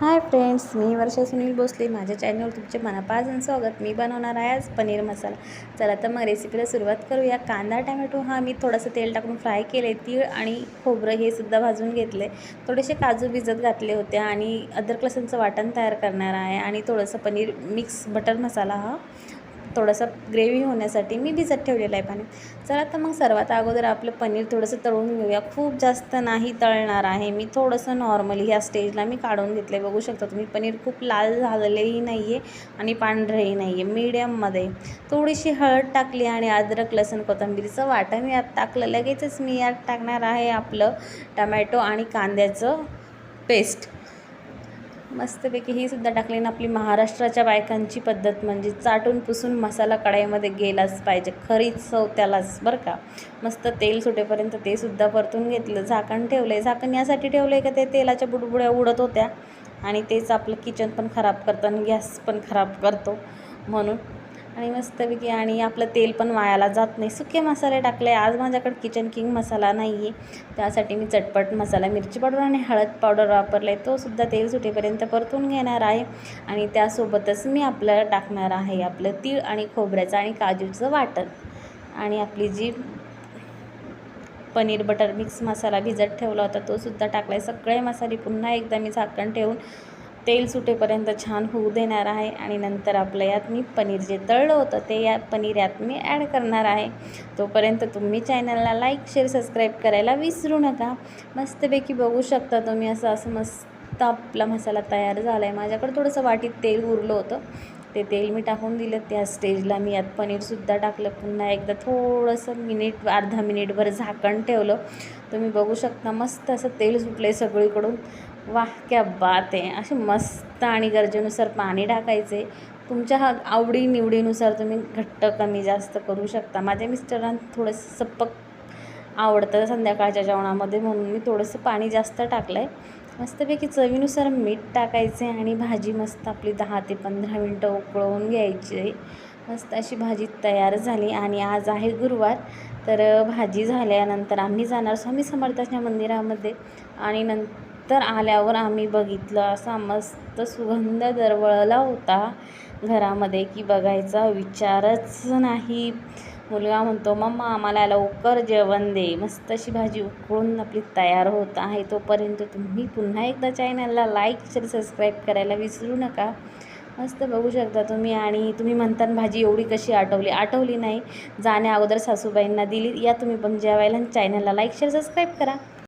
हाय friends मी वर्षा सुनील भोसले. माझ्या चॅनलवर तुमचे मनापासून स्वागत. मी बनवणार आहे आज पनीर मसाला. चला तर मग रेसिपीला सुरुवात करूया. कांदा टमॅटो हा मी थोडंसं तेल टाकून फ्राय केले तीळ आणि खोबरं हे सुद्धा भाजून घेतले थोडेसे काजू भिजत घातले होते आणि अद्रक लसणचं वाटण तयार करणार आहे. आणि थोडंसं पनीर मिक्स बटर मसाला हा. थोडंसं ग्रेव्ही होण्यासाठी मी भिजत ठेवलेलं आहे पाणी. चला तर मग सर्वात अगोदर आपलं पनीर थोडंसं तळून घेऊया. खूप जास्त नाही तळणार आहे मी. थोडंसं नॉर्मली ह्या स्टेजला मी काढून घेतलं आहे बघू शकता तुम्ही पनीर खूप लाल झालेलंही नाही आहे आणि पांढरंही नाही आहे मीडियममध्ये थोडीशी हळद टाकली आणि अद्रक लसूण कोथंबीरीचं वाटण यात टाकलं. लगेचच मी यात टाकणार आहे आपलं टमॅटो आणि कांद्याचं पेस्ट मस्तपैकी ही सुद्धा टाकली ना आपली महाराष्ट्राच्या बायकांची पद्धत म्हणजे चाटून पुसून मसाला कढाईमध्ये गेलाच पाहिजे. खरीच चव त्यालाच बरं का? मस्त तेल सुटेपर्यंत ते सुद्धा परतून घेतलं. झाकण ठेवलं आहे झाकण यासाठी ठेवलं आहे का ते? तेलाच्या बुडबुड्या उडत होत्या. आणि तेच आपलं किचन पण खराब करतं आणि गॅस पण खराब करतो. म्हणून आणि मस्तपैकी आणि आपलं तेल पण वायाला जात नाही. सुके मसाले टाकले. आज माझ्याकडे किचन किंग मसाला नाही आहे त्यासाठी मी चटपट मसाला मिरची पावडर आणि हळद पावडर वापरला. आहे तो सुद्धा तेल सुटेपर्यंत परतून घेणार आहे. आणि त्यासोबतच मी आपलं टाकणार आहे आपलं तीळ आणि खोबऱ्याचं आणि काजूचं वाटण. आणि आपली जी पनीर बटर मिक्स मसाला भिजत ठेवला होता तो सुद्धा टाकला आहे सगळे मसाले पुन्हा एकदा मी झाकण ठेवून तेल सुटेपर्यंत छान होऊ देणार आहे आणि नंतर आपलं यात मी पनीर जे तळलं होतं ते या पनीर यात मी ॲड करणार आहे. तोपर्यंत तुम्ही चॅनलला लाईक शेअर सबस्क्राईब करायला विसरू नका. मस्तपैकी बघू शकता तुम्ही असं असं मस्त आपला मसाला तयार झाला आहे माझ्याकडे थोडंसं वाटीत तेल उरलं होतं. ते तेल मी टाकून दिलं. त्या स्टेजला मी यात पनीरसुद्धा टाकलं. पुन्हा एकदा थोडंसं मिनिट अर्धा मिनिटभर झाकण ठेवलं. तुम्ही बघू शकता मस्त असं तेल सुटलं आहे सगळीकडून. वाह क्या बात आहे. असे मस्त आणि गरजेनुसार पाणी टाकायचे. तुमच्या हा आवडी निवडीनुसार तुम्ही घट्ट कमी जास्त करू शकता. माझ्या मिस्टरांना थोडंसं सप्पक आवडतं संध्याकाळच्या जेवणामध्ये म्हणून मी थोडंसं पाणी जास्त टाकलं आहे मस्तपैकी चवीनुसार मीठ टाकायचे आणि भाजी मस्त आपली दहा ते पंधरा मिनटं उकळवून घ्यायची. मस्त अशी भाजी तयार झाली आणि आज आहे गुरुवार. तर भाजी झाल्यानंतर आम्ही जाणार स्वामी समर्थाच्या मंदिरामध्ये आणि तर आल्यावर आम्ही बघितलं असा मस्त सुगंध दरवळला होता घरामध्ये की बघायचा विचारच नाही. मुलगा म्हणतो मम्मा आम्हाला लवकर जेवण दे. मस्त अशी भाजी उकळून आपली तयार होत आहे. तोपर्यंत तुम्ही पुन्हा एकदा चॅनलला लाईक शेअर सबस्क्राईब करायला विसरू नका. मस्त बघू शकता तुम्ही. आणि तुम्ही म्हणता भाजी एवढी कशी आठवली? आठवली नाही. जाण्या अगोदर सासूबाईंना दिली. या तुम्ही पण जेवायला चॅनलला लाईक शेअर सबस्क्राईब करा.